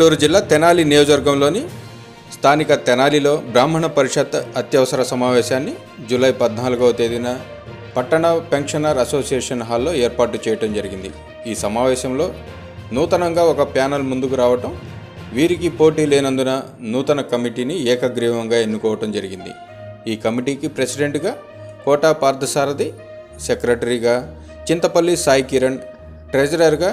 గుంటూరు జిల్లా తెనాలి నియోజకవర్గంలోని స్థానిక తెనాలిలో బ్రాహ్మణ పరిషత్ అత్యవసర సమావేశాన్ని జూలై పద్నాలుగవ తేదీన పట్టణ పెన్షనర్ అసోసియేషన్ హాల్లో ఏర్పాటు చేయడం జరిగింది. ఈ సమావేశంలో నూతనంగా ఒక ప్యానల్ ముందుకు రావటం వీరికి పోటీ లేనందున నూతన కమిటీని ఏకగ్రీవంగా ఎన్నుకోవటం జరిగింది. ఈ కమిటీకి ప్రెసిడెంట్గా కోటా పార్థసారథి సెక్రటరీగా చింతపల్లి సాయి కిరణ్ ట్రెజరర్గా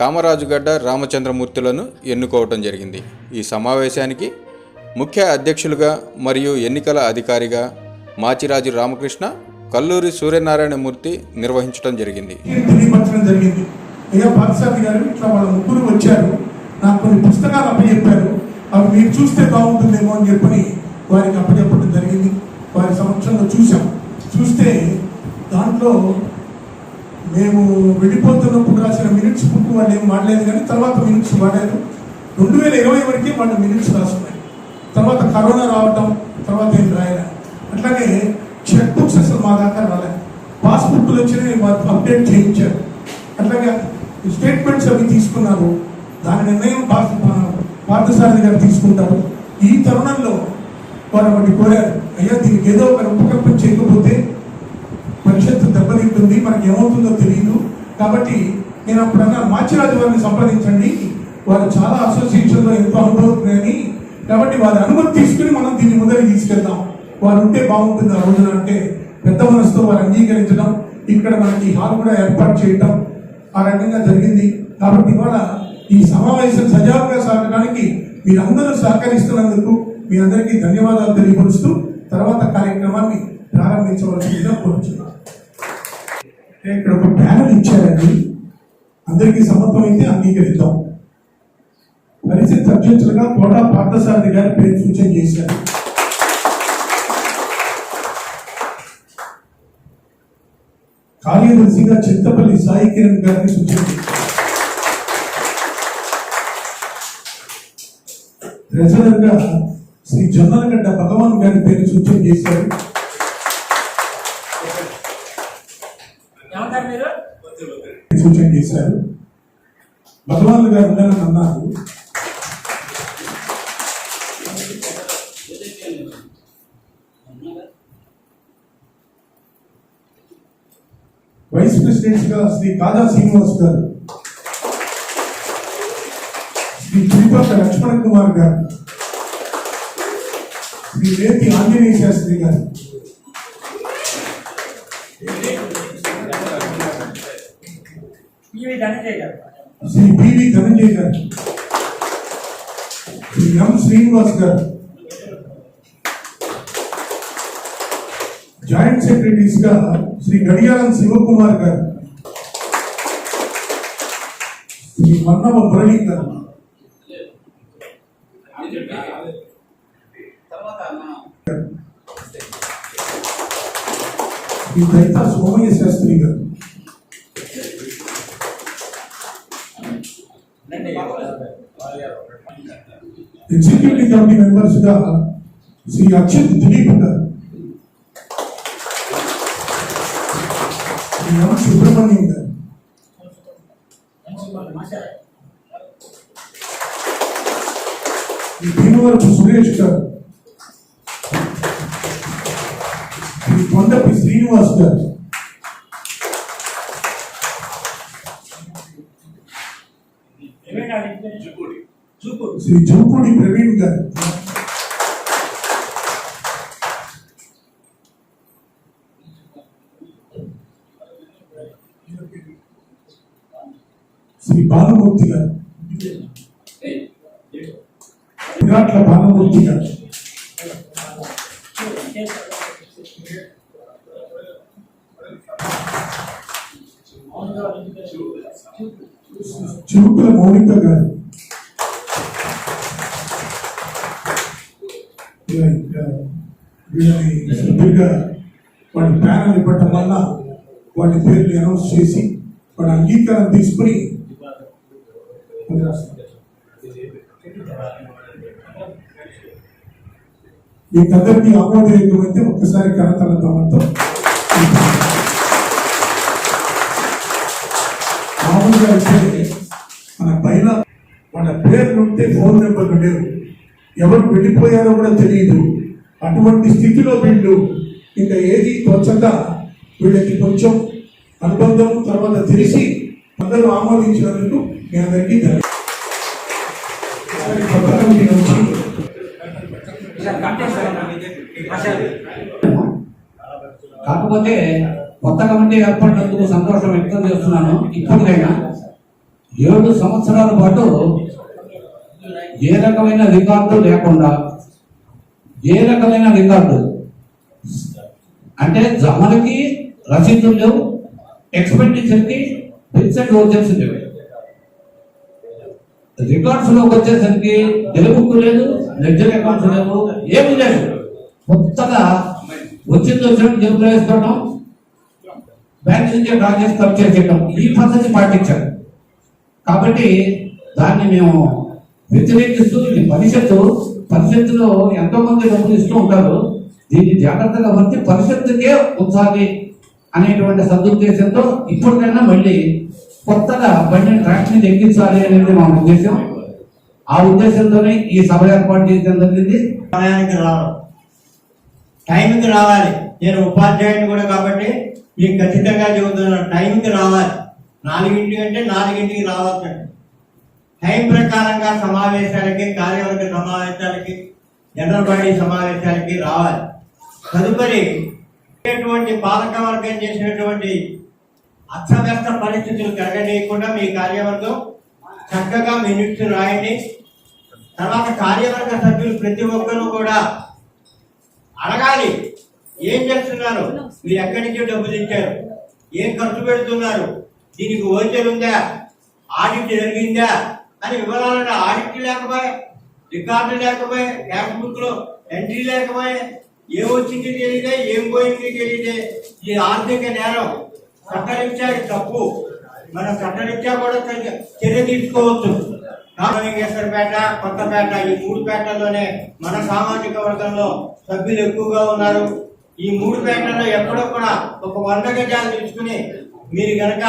కామరాజుగడ్డ రామచంద్రమూర్తులను ఎన్నుకోవటం జరిగింది. ఈ సమావేశానికి ముఖ్య అధ్యక్షులుగా మరియు ఎన్నికల అధికారిగా మాచిరాజు రామకృష్ణ కల్లూరి సూర్యనారాయణమూర్తి నిర్వహించడం జరిగింది. జరిగింది. అయ్యా పార్థసారథి గారు ఇట్లా వాళ్ళ ముగ్గురు వచ్చారు. నాకు కొన్ని పుస్తకాలు అప్పచెప్పారు. అవి మీరు చూస్తే బాగుంటుందేమో అని చెప్పని వారికి అప్పచెప్పడం జరిగింది. వారి సమక్షంలో చూసాం చూస్తే దాంట్లో మేము వెళ్ళిపోతున్నప్పుడు రాసిన మినిట్స్ బుక్ వాళ్ళు ఏం వాడలేదు కానీ తర్వాత మినిట్స్ వాడారు రెండు వేల ఇరవై వరకే వాళ్ళు మినిట్స్ రాసుకున్నారు. తర్వాత కరోనా రావటం తర్వాత ఏం రాయలే. అట్లాగే చెక్ బుక్స్ అసలు మా దాకా రాలేదు పాస్బుక్లు వచ్చినాయి అప్డేట్ చేయించారు. అట్లాగే స్టేట్మెంట్స్ అవి తీసుకున్నారు. దాని నిర్ణయం పాస్ పార్థసారథి గారు తీసుకుంటారు. ఈ తరుణంలో వారు ఒకటి కోరారు. అయ్యా దీనికి ఏదో ఒక రూపకల్పన చేయకపోతే భవిష్యత్తు దెబ్బతింటుంది మనకి ఏమవుతుందో తెలియదు కాబట్టి నేను అప్పుడన్నా మాచిరాజు వారిని సంప్రదించండి. వారు చాలా అసోసియేషన్లో ఎంతో అనుభవం కాబట్టి వారి అనుమతి తీసుకుని మనం దీన్ని ముందరికి తీసుకెళ్దాం. వారు ఉంటే బాగుంటుంది ఆ రోజున అంటే పెద్ద మనసుతో వారు అంగీకరించడం ఇక్కడ మనకి హాల్ కూడా ఏర్పాటు చేయటం ఆ రకంగా జరిగింది. కాబట్టి ఇవాళ ఈ సమావేశం సజావుగా సాగడానికి మీరందరూ సహకరిస్తున్నందుకు మీ అందరికీ ధన్యవాదాలు తెలియపరుస్తూ తర్వాత కార్యక్రమాన్ని ప్రారంభించవలసిందిగా కోరుచున్నాను. ఇక్కడ ఒక ప్యానల్ ఇచ్చారండి. అందరికీ సమ్మతమైతే అంగీకరిద్దాం. పరిస్థితి అధ్యక్షులుగా కోటా పార్థసారథి గారి పేరు సూచన చేశారు. కార్యదర్శిగా చింతపల్లి సాయి కిరణ్ గారిని సూచన ట్రెజరర్గా శ్రీ జొన్నలగడ్డ భగవాన్ గారి పేరు సూచన చేశారు. చేశారు. భగవాన్ గారు ఉండాలని అన్నారు. వైస్ ప్రెసిడెంట్గా శ్రీ కాదా శ్రీనివాస్ గారు శ్రీ తిరుపతి లక్ష్మణ కుమార్ గారు శ్రీ రేతి ఆంజనేయ శాస్త్రి గారు ఇవి ధనంజయ్ గారు శ్రీ పివి ధనంజయ్ గారు శ్రీ ఎం శ్రీనివాస్ గారు జాయింట్ సెక్రటరీస్గా శ్రీ గడియారం శివకుమార్ గారు శ్రీ మన్నవ మురళి గారు శ్రీ దైతా సోమయ్య శాస్త్రి గారు ఎగ్జిక్యూటివ్ కమిటీ మెంబర్స్గా శ్రీ అక్షత్ దిలీప్ గారు శ్రీ ఎం సుబ్రహ్మణ్యం గారు శ్రీ భీమవరపు సురేష్ గారు శ్రీ కొండపి శ్రీనివాస్ గారు ఏమైనా చూపు శ్రీ జంపూడి ప్రవీణ్ గారు. శ్రీ భానుమూర్తి గారు. విరాట్ల భానుమూర్తి గారు. వీళ్ళని సభ్యులుగా వాళ్ళ ప్యానల్ ఇవ్వటం వల్ల వాళ్ళ పేర్లు అనౌన్స్ చేసి వాళ్ళ అంగీకారం తీసుకుని మీకందరికీ ఆమోదయోగ్యమైతే ఒక్కసారి కరతల కరతలతో మామూలుగా అయితే మన పైన వాళ్ళ పేర్లు ఉంటే ఫోన్ నెంబర్లు లేవు. ఎవరు వెళ్ళిపోయారో కూడా తెలియదు. అటువంటి స్థితిలో వీళ్ళు ఇంకా ఏది తోచక వీళ్ళకి కొంచెం అనుబంధం తర్వాత తెలిసి అందరూ ఆమోదించినందుకు మీ అందరికీ కొత్త కమిటీ కాకపోతే కొత్త కమిటీ ఏర్పడినందుకు సంతోషం వ్యక్తం చేస్తున్నాను. ఇప్పటికైనా ఏడు సంవత్సరాల పాటు ఏ రకమైన రికార్డు లేకుండా ఏ రకమైన రికార్డు? అంటే జమలకి రసీదులు లేవు ఎక్స్పెండిచర్కి ఫిక్స్డ్ ఓచర్స్ లేవు. రికార్డ్స్లోకి వచ్చేసరికి తెలుగుకు లేదు లెడ్జర్ అకౌంట్స్ లేవు ఏమీ లేదు. కొత్తగా వచ్చింది వచ్చినట్టు జేబులో వేసుకోవడం బ్యాంక్ నుంచి డ్రా చేసి ఖర్చు చేయడం ఈ పద్ధతి పాటించారు. కాబట్టి దాన్ని మేము వ్యతిరేకిస్తూ ఇది భవిష్యత్తు పరిషత్తులో ఎంతో మంది డబ్బులు ఇస్తూ ఉంటారు. దీన్ని జాగ్రత్తగా వచ్చి పరిషత్తుకే ఉంచాలి అనేటువంటి సదుద్దేశంతో ఇప్పటికైనా మళ్ళీ కొత్తగా బండి ట్రాక్ మీద ఎక్కించాలి అనేది మా ఉద్దేశం. ఆ ఉద్దేశంతోనే ఈ సభ ఏర్పాటు చేయడం జరిగింది. సమయానికి రావడం టైంకి రావాలి. నేను ఉపాధ్యాయుని కూడా కాబట్టి మీకు ఖచ్చితంగా చెబుతున్నాను టైంకి రావాలి. నాలుగింటికి అంటే నాలుగింటికి రావచ్చండి టైం ప్రకారంగా సమావేశాలకి కార్యవర్గ సమావేశాలకి జనరల్ బాడీ సమావేశాలకి రావాలి. తదుపరి పాలకవర్గం పాలక వర్గం చేసినటువంటి అస్తవ్యస్త పరిస్థితులు కలగనీయకుండా మీ కార్యవర్గం చక్కగా మినిట్స్ రాయండి. తర్వాత కార్యవర్గ సభ్యులు ప్రతి ఒక్కరూ కూడా అడగాలి ఏం చేస్తున్నారు? మీరు ఎక్కడి నుంచి డబ్బులు ఇచ్చారు ఏం ఖర్చు పెడుతున్నారు? దీనికి ఓచర్ ఉందా ఆడిట్ జరిగిందా? అని వివరాలను ఆడిట్ లేకపోయే రికార్డు లేకపోయే క్యాష్ బుక్లో ఎంట్రీ లేకపోయే ఏం వచ్చింది తెలియదే ఏం పోయింది తెలియదే ఈ ఆర్థిక నేరం చట్టరీత్యా తప్పు. మనం చట్టరీత్యా కూడా చర్య తీసుకోవచ్చు. రామలింగేశ్వరపేట కొత్తపేట ఈ మూడు పేటల్లోనే మన సామాజిక వర్గంలో సభ్యులు ఎక్కువగా ఉన్నారు. ఈ మూడు పేటల్లో ఎక్కడో కూడా ఒక వంద గజాలు తీసుకుని మీరు గనక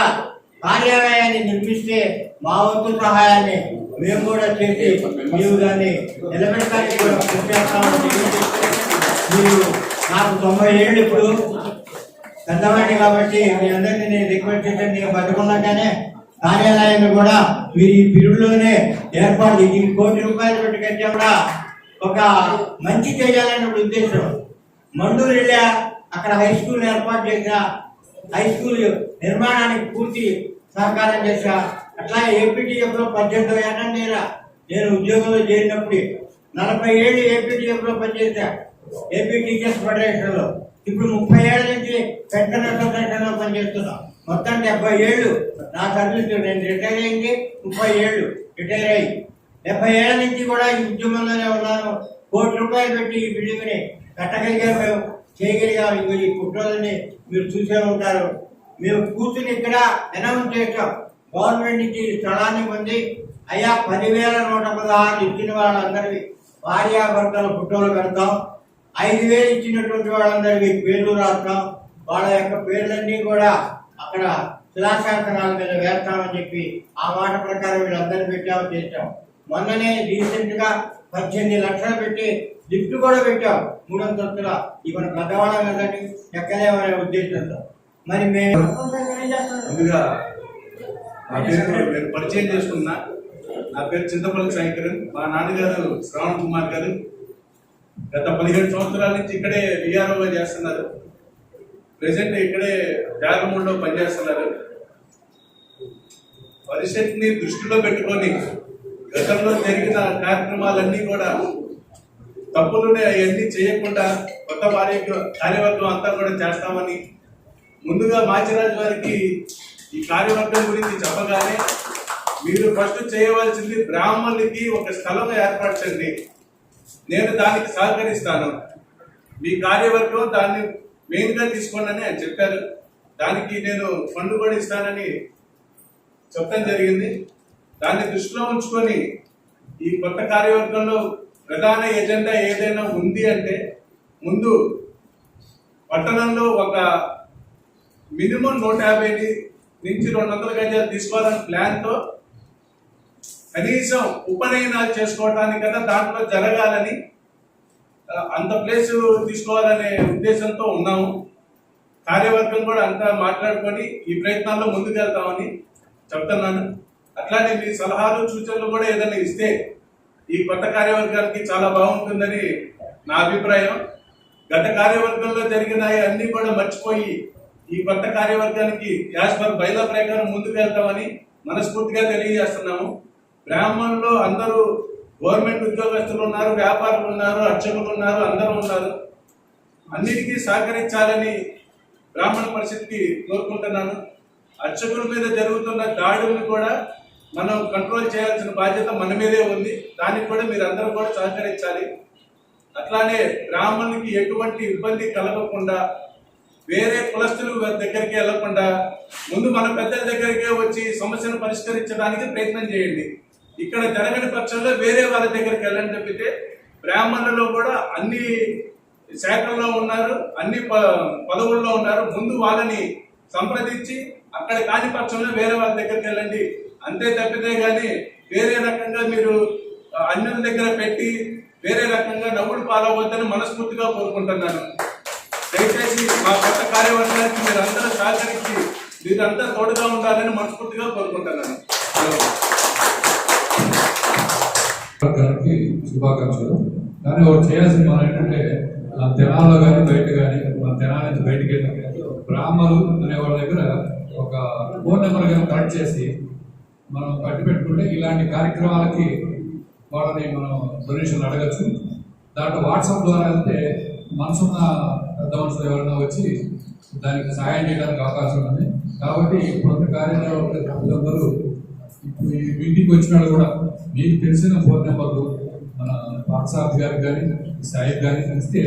కార్యాలయాన్ని నిర్మిస్తే మా వంతు సహాయాన్ని మేము కూడా చేసి మీరు దాన్ని నిలబెట్టడానికి కూడా కృషి చేస్తామని మీరు నాకు తొంభై ఏళ్ళు ఇప్పుడు పెద్దవాడిని కాబట్టి మీ అందరినీ నేను రిక్వెస్ట్ చేశాను నేను పట్టుకున్నాకనే కార్యాలయాన్ని కూడా మీరు ఈ పీరియడ్లోనే ఏర్పాటు ఈ కోటి రూపాయలు పెట్టి కట్టే కూడా ఒక మంచి చేయాలనే ఉద్దేశం. మండూరు వెళ్ళా అక్కడ హై స్కూల్ ఏర్పాటు చేశా హై స్కూల్ నిర్మాణానికి పూర్తి సహకారం చేశా. అట్లా ఏపీటీఎఫ్లో పద్దెనిమిది ఏళ్ళ నేను ఉద్యోగంలో చేరినప్పుడు నలభై ఏళ్ళు ఏపీటీఎఫ్లో పనిచేశా. ఏపీ టీచర్స్ ఫెడరేషన్లో ఇప్పుడు ముప్పై ఏళ్ళ నుంచి పెన్షన్ అసోసియేషన్లో పనిచేస్తున్నా. మొత్తం డెబ్బై ఏళ్ళు. నా సర్వీస్ నేను రిటైర్ అయింది. ముప్పై ఏళ్ళు రిటైర్ అయ్యి. డెబ్బై ఏళ్ళ నుంచి కూడా ఈ ఉద్యమంలోనే ఉన్నాను. కోటి రూపాయలు పెట్టి ఈ బిల్డింగ్ని కట్టగలిగాం మేము చేయగలిగాం ఇంకో ఈ కుట్రలని మీరు చూసే ఉంటారు. మేము కూర్చుని ఇక్కడ అనౌన్స్ చేసాం గవర్నమెంట్ నుంచి స్థలాన్ని పొంది అయ్యా పదివేల నూట పదహారు ఇచ్చిన వాళ్ళందరివి భార్యాభర్తల ఫోటోలు పెడతాం. ఐదు వేలు ఇచ్చినటువంటి వాళ్ళందరికీ పేర్లు రాస్తాం. వాళ్ళ యొక్క పేర్లన్నీ కూడా అక్కడ శిలాశాసనాల మీద వేస్తామని చెప్పి ఆ మాట ప్రకారం వీళ్ళందరూ పెట్టాము చేసాం మొన్ననే రీసెంట్గా పద్దెనిమిది లక్షలు పెట్టి లిఫ్ట్ కూడా పెట్టాం. మూడంతస్తుల. ఇవన్న పెద్దవాళ్ళం కదండి ఎక్కలేమనే ఉద్దేశంతో. మరి మేము పరిచయం చేసుకున్నా నా పేరు చింతపల్లి శంకరన్. మా నాన్నగారు శ్రవణ్ కుమార్ గారు. గత పదిహేడు సంవత్సరాల నుంచి ఇక్కడే విఆర్ఓగా చేస్తున్నారు. ప్రెసెంట్ ఇక్కడే జాగమూడిలో పనిచేస్తున్నారు. పరిస్థితిని దృష్టిలో పెట్టుకొని గతంలో జరిగిన కార్యక్రమాలన్నీ కూడా తప్పులునే అవన్నీ చేయకుండా కొత్త వారి కార్యవర్గం అంతా కూడా చేస్తామని ముందుగా మాచిరాజు గారికి ఈ కార్యవర్గం గురించి చెప్పగానే మీరు ఫస్ట్ చేయవలసింది బ్రాహ్మణులకి ఒక స్థలం ఏర్పరచండి నేను దానికి సహకరిస్తాను. మీ కార్యవర్గం దాన్ని మెయిన్గా తీసుకోండి అని చెప్పారు. దానికి నేను ఫండ్ కూడా ఇస్తానని చెప్పడం జరిగింది. దాన్ని దృష్టిలో ఉంచుకొని ఈ కొత్త కార్యవర్గంలో ప్రధాన ఎజెండా ఏదైనా ఉంది అంటే ముందు పట్టణంలో ఒక మినిమం నూట యాభై నుంచి రెండు వందల గజాలు తీసుకోవాలని ప్లాన్తో కనీసం ఉపనయనాలు చేసుకోవటానికి కదా దాంట్లో జరగాలని అంత ప్లేస్ తీసుకోవాలనే ఉద్దేశంతో ఉన్నాము. కార్యవర్గం కూడా అంతా మాట్లాడుకొని ఈ ప్రయత్నాల్లో ముందుకెళ్తామని చెప్తున్నాను. అట్లానే మీ సలహాలు సూచనలు కూడా ఏదైనా ఇస్తే ఈ కొత్త కార్యవర్గానికి చాలా బాగుంటుందని నా అభిప్రాయం. గత కార్యవర్గంలో జరిగిన అన్ని కూడా మర్చిపోయి ఈ కొత్త కార్యవర్గానికి యాజ్ బయల ప్రకారం ముందుకు వెళ్తామని మనస్ఫూర్తిగా తెలియజేస్తున్నాము. బ్రాహ్మణులు అందరూ గవర్నమెంట్ ఉద్యోగస్తులు ఉన్నారు వ్యాపారులు ఉన్నారు అర్చకులు ఉన్నారు అందరూ ఉన్నారు. అన్నిటికీ సహకరించాలని బ్రాహ్మణ పరిషత్కి కోరుకుంటున్నాను. అర్చకుల మీద జరుగుతున్న దాడుల్ని కూడా మనం కంట్రోల్ చేయాల్సిన బాధ్యత మన మీదే ఉంది. దానికి కూడా మీరు అందరూ కూడా సహకరించాలి. అట్లానే బ్రాహ్మణులకి ఎటువంటి ఇబ్బంది కలగకుండా వేరే కులస్తులు దగ్గరికి వెళ్ళకుండా ముందు మన పెద్దల దగ్గరికే వచ్చి సమస్యను పరిష్కరించడానికి ప్రయత్నం చేయండి. ఇక్కడ జరగని పక్షంలో వేరే వాళ్ళ దగ్గరికి వెళ్ళని చెప్పితే బ్రాహ్మణులు కూడా అన్ని శాఖల్లో ఉన్నారు అన్ని ప- పదవుల్లో ఉన్నారు. ముందు వాళ్ళని సంప్రదించి అక్కడ కాని పక్షంలో వేరే వాళ్ళ దగ్గరికి వెళ్ళండి. అంతే తప్పితే కానీ వేరే రకంగా మీరు ఆ, అన్యుల దగ్గర పెట్టి వేరే రకంగా డబ్బులు పాలవద్దని మనస్ఫూర్తిగా కోరుకుంటున్నాను. దయచేసి మా కొత్త కార్యవర్గానికి మీరు అందరూ సహకరించి మీరంతా తోడుగా ఉండాలని మనస్ఫూర్తిగా కోరుకుంటున్నాను. శుభాకాంక్షలు. కానీ ఒకటి చేయాల్సిన మనం ఏంటంటే ఆ తెనాల్లో కానీ బయట కానీ మన తెనాల నుంచి బయటకు వెళ్ళి బ్రాహ్మలు అనే వాళ్ళ దగ్గర ఒక ఫోన్ నెంబర్ కానీ కనెక్ట్ చేసి మనం కట్టి పెట్టుకుంటే ఇలాంటి కార్యక్రమాలకి వాళ్ళని మనం డొనేషన్లు అడగచ్చు. దాంట్లో వాట్సాప్ ద్వారా వెళ్తే మనసున్న పెద్ద మనుషులు ఎవరైనా వచ్చి దానికి సహాయం చేయడానికి అవకాశం ఉంది. కాబట్టి కొంత కార్యక్రమాలు సభ్యులందరూ ఇప్పుడు ఈ మీటింగ్ వచ్చిన కూడా మీకు తెలిసిన ఫోన్ నెంబర్లు మన వాట్సాప్ గారికి కానీ సాయిబ్ కానీ తెలిస్తే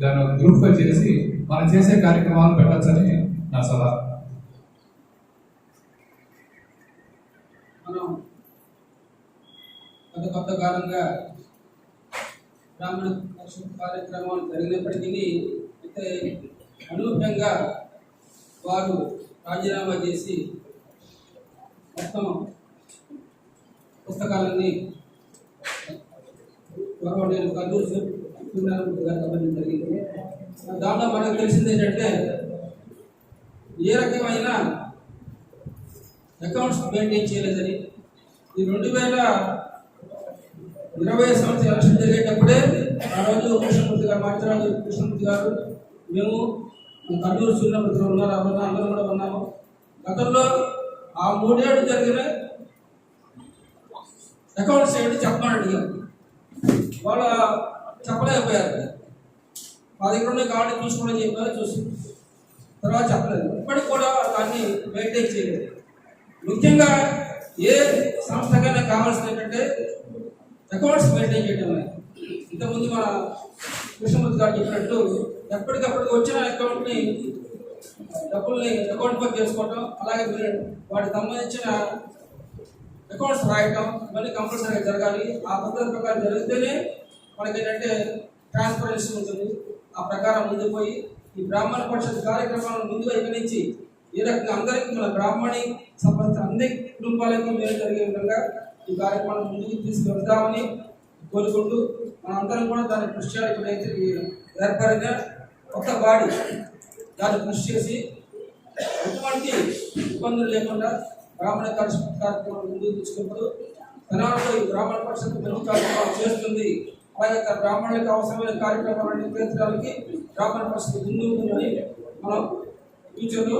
దాన్ని ఒక గ్రూప్గా చేసి మనం చేసే కార్యక్రమాలు పెట్టచ్చని నా సలహా. మనం కొత్త కొత్త కాలంగా బ్రాహ్మణ రక్షణ కార్యక్రమాలు జరిగినప్పటికీ అయితే అనూహ్యంగా వారు రాజీనామా చేసి మొత్తం పుస్తకాలన్నీ గౌరవనీయులు కల్లూరు సూర్యనారాయణ జరిగింది. దాంట్లో మనకు తెలిసింది ఏంటంటే ఏ రకమైన అకౌంట్స్ మెయింటైన్ చేయలేదని ఈ రెండు వేల ఇరవై సంవత్సరం ఎలక్షన్ జరిగేటప్పుడే ఆ రోజు కృష్ణమూర్తి గారు మాచిరాజు కృష్ణమూర్తి గారు మేము కర్నూలు సూర్యమూర్తి ఉన్నారు అక్కడ అందరం కూడా ఉన్నాము గతంలో ఆ మూడేళ్ళు జరిగిన అకౌంట్స్ ఏంటి చెప్పమని వాళ్ళు చెప్పలేకపోయారు. మా దగ్గర ఉన్న కార్డు చూసుకోవడం చెప్పారు చూసి తర్వాత చెప్పలేదు. ఇప్పటికి కూడా దాన్ని మెయింటైన్ చేయలేదు. ముఖ్యంగా ఏ సంస్థకైనా కావాల్సింది ఏంటంటే అకౌంట్స్ మెయింటైన్ చేయడం అనేది ఇంతకుముందు మన కృష్ణమూర్తి గారు చెప్పినట్టు ఎప్పటికప్పుడు వచ్చిన అకౌంట్ని డబ్బుల్ని అకౌంట్ బుక్ చేసుకోవటం అలాగే వాటి వాటికి సంబంధించిన అకౌంట్స్ రాయటం ఇవన్నీ కంపల్సరీగా జరగాలి. ఆ పద్ధతి ప్రకారం జరిగితేనే మనకి ఏంటంటే ట్రాన్స్పరెన్సీ ఉంటుంది. ఆ ప్రకారం ముందు పోయి ఈ బ్రాహ్మణ పరిషత్ కార్యక్రమాలను ముందుగా ఇక్కడి నుంచి ఏ రకంగా అందరికీ మన బ్రాహ్మణి సంబంధించిన అన్ని కుటుంబాలకు మేలు జరిగే విధంగా ఈ కార్యక్రమాన్ని ముందుకు తీసుకెళ్తామని కోరుకుంటూ మనందరం కూడా దాన్ని కృషి చేయాలి. ఇప్పుడైతే ఏర్పడిన కొత్త బాడీ దాన్ని కృషి చేసి ఎటువంటి ఇబ్బందులు లేకుండా బ్రాహ్మణ పరిషత్ కార్యక్రమం ముందుకు తీసుకుంటూ తెలంగాణలో ఈ బ్రాహ్మణ పరిషత్ మెరుగు కార్యక్రమాలు చేస్తుంది. అలాగే బ్రాహ్మణులకు అవసరమైన కార్యక్రమాలను నిర్వహించడానికి బ్రాహ్మణ పరిషత్ ముందు ఉంటుందని మనం ఫ్యూచర్లో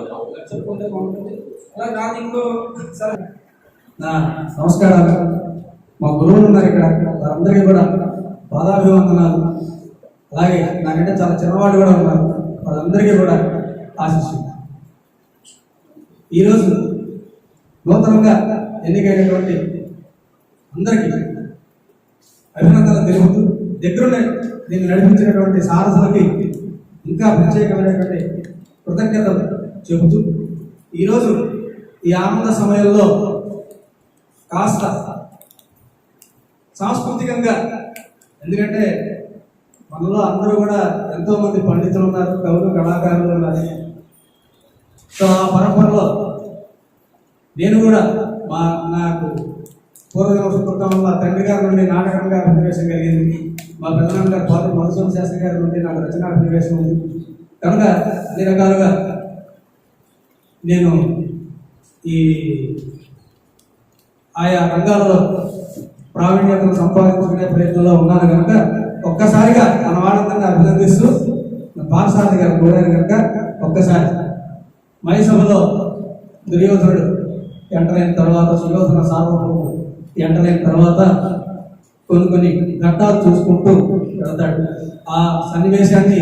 చెప్పుకుంటే బాగుంటుంది. అలాగే నాది ఇంకో సరే నమస్కారాలు. మా గురువులు ఉన్నారు ఇక్కడ. వారందరికీ కూడా పాదాభివందనాలు. అలాగే నాకంటే చాలా చిన్నవాడు కూడా ఉన్నారు. వాళ్ళందరికీ కూడా ఆశిస్తున్నాను ఈరోజు నూతనంగా ఎన్నికైనటువంటి అందరికీ అభినందనలు తెలుపుతూ దగ్గరుండే దీన్ని నడిపించినటువంటి సారథులకి ఇంకా ప్రత్యేకమైనటువంటి కృతజ్ఞతలు చెబుతూ ఈరోజు ఈ ఆనంద సమయంలో కాస్త సాంస్కృతికంగా. ఎందుకంటే మనలో అందరూ కూడా ఎంతో మంది పండితులు ఉన్నారు కవులు కళాకారులు ఉన్నారు. సో ఆ పరంపరలో నేను కూడా మా నాకు పూర్వదిన సుకృతం వల్ల తండ్రి గారి నుండి నాటకంగా అభినవేశం కలిగింది. మా పెద్దనాన్న గారు పాత్ర మధుసూన శాస్త్రి గారి నుండి నాకు రచనా అభినవేశం ఉంది. కనుక అన్ని రకాలుగా నేను ఈ ఆయా రంగాల్లో ప్రావీణ్యతను సంపాదించుకునే ప్రయత్నంలో ఉన్నాను కనుక ఒక్కసారిగా తన వాళ్ళందరినీ అభినందిస్తూ పాఠశాల గారు కోరారు కనుక ఒక్కసారి. మైసభలో దుర్యోధనుడు ఎంటర్ అయిన తర్వాత సుయోధన సార్వభౌముడు ఎంటర్ అయిన తర్వాత కొన్ని కొన్ని ఘట్టాలు చూసుకుంటూ వెళతాడు. ఆ సన్నివేశాన్ని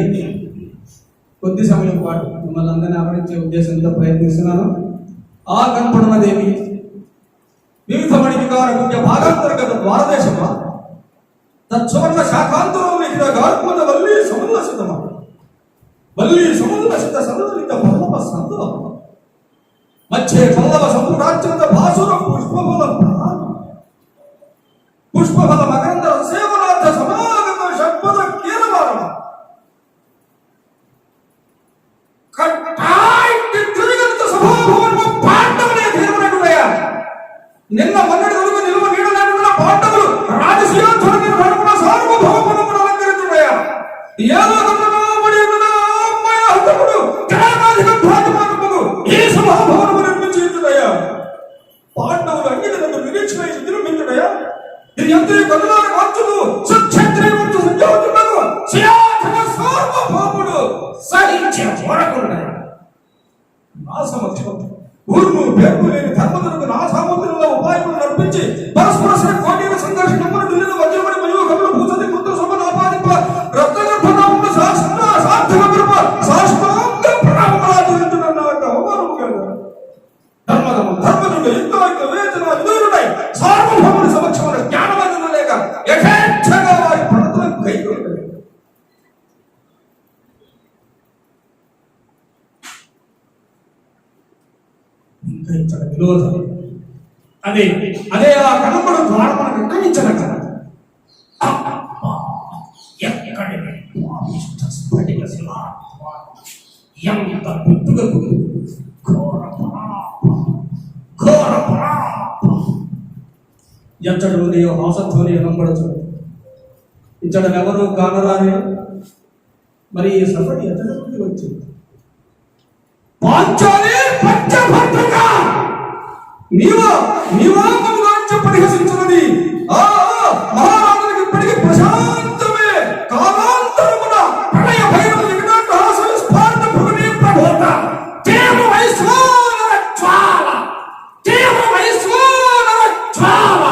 కొద్ది సమయం పాటు మిమ్మల్ని అందరినీ ఆవరించే ఉద్దేశంతో ప్రయత్నిస్తున్నాను. ఆ కనపడినదేమి? వివిధమణి వికార పుణ్య భాగాంతర్గత భారతదేశమా తత్సువర్ణ శాఖాంతరం లిఖిత గార్మద వల్లి సముల్లసితమా వల్లి సముల్లసిత సదలిత పల్లవ సందవ మధ్యే పల్లవ సమురాజ్యంత భాసుర పుష్పఫల ఇంకా అదే అదే ఆ కనపడు ద్వారా మనకు నిర్ణయించడం కదా ఎక్కడి ఎంత పుట్టుక ఘోర పరాప, ఘోర పరాప. ఎంతటి ఉన్నాయో కానరాని మరి ఈ సభ ఎతడి వచ్చింది పంచాలి పంచభద్రగా నీవు నీవా మమ్మల్ని పరిహసించున్నది. ఆ మహారాజులకు ఇప్పటికీ ప్రశాంతమే. కాలాంతరమున ప్రళయ భైరవ వికటాంత స్ఫార్త భువని ప్రభోత తీవ్ర వైశ్వానర జ్వాల. తీవ్ర వైశ్వానర జ్వాల.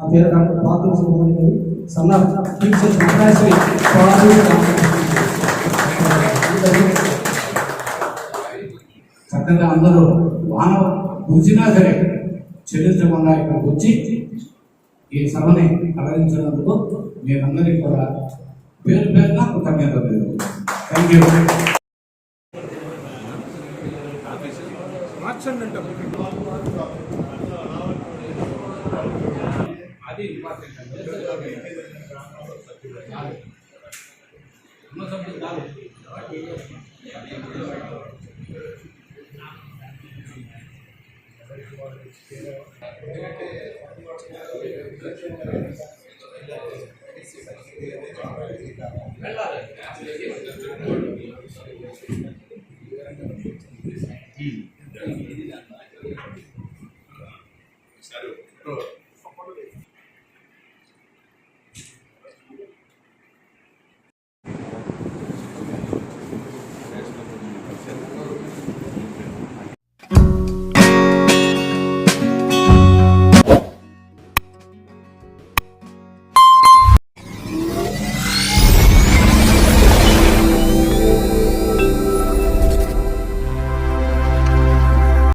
ఆ పేరు డాక్టర్ పాత్ర సుబ్రహ్మణ్యం సన్న టీచర్ మహారాశ్రీ చక్కగా అందరూ మానవ కురిసినా సరే చెల్లించకుండా ఇక్కడికి వచ్చి ఈ సభని అలరించినందుకు మీరందరికీ కూడా పేరు పేరున కృతజ్ఞత థ్యాంక్ యూ 太辣了。这个人